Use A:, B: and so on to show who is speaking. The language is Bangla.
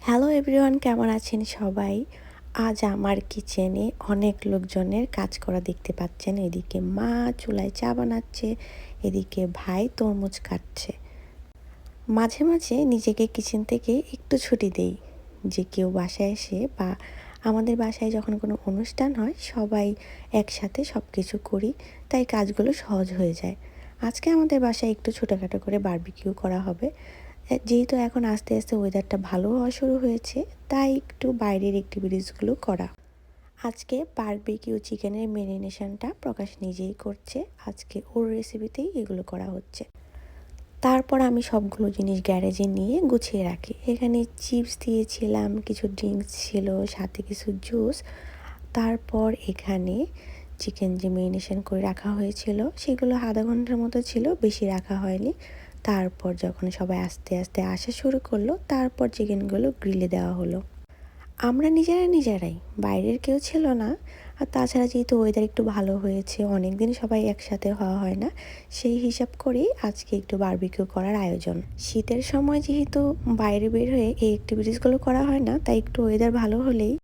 A: হ্যালো এভরিওয়ান, কেমন আছেন সবাই? আজ আমার কিচেনে অনেক লোকজনের কাজ করা দেখতে পাচ্ছেন। এদিকে মা চুলায় চা বানাচ্ছে, এদিকে ভাই তরমুজ কাটছে। মাঝে মাঝে নিজেকে কিচেন থেকে একটু ছুটি দেই। যে কেউ বাসায় এসে বা আমাদের বাসায় যখন কোনো অনুষ্ঠান হয়, সবাই একসাথে সব কিছু করি, তাই কাজগুলো সহজ হয়ে যায়। আজকে আমাদের বাসায় একটু ছোটোখাটো করে বারবিকিউ করা হবে। যেহেতু এখন আস্তে আস্তে ওয়েদারটা ভালো হওয়া শুরু হয়েছে, তাই একটু বাইরের অ্যাক্টিভিটিসগুলো করা। আজকে বারবিকিউ চিকেনের মেরিনেশনটা প্রকাশ নিজেই করছে। আজকে ওর রেসিপিতেই এগুলো করা হচ্ছে। তারপর আমি সবগুলো জিনিস গ্যারেজে নিয়ে গুছিয়ে রাখি। এখানে চিপস দিয়েছিলাম, কিছু ড্রিঙ্কস ছিল, সাথে কিছু জুস তারপর এখানে চিকেন যে মেরিনেশন করে রাখা হয়েছিল, সেগুলো আধা ঘণ্টার মতো ছিল, বেশি রাখা হয়নি। তারপর যখন সবাই আস্তে আস্তে আসা শুরু করল, তারপর চিকেনগুলো গ্রিলে দেওয়া হলো। আমরা নিজেরা নিজেরাই, বাইরের কেউ ছিল না। আর তাছাড়া যেহেতু ওয়েদার একটু ভালো হয়েছে অনেক দিন সবাই একসাথে হওয়া হয় না, সেই হিসাব করেই আজকে একটু বারবিকিউ করার আয়োজন। শীতের সময় যেহেতু বাইরে বের হয়ে এই অ্যাক্টিভিটিসগুলো করা হয় না, তাই একটু ওয়েদার ভালো হলেই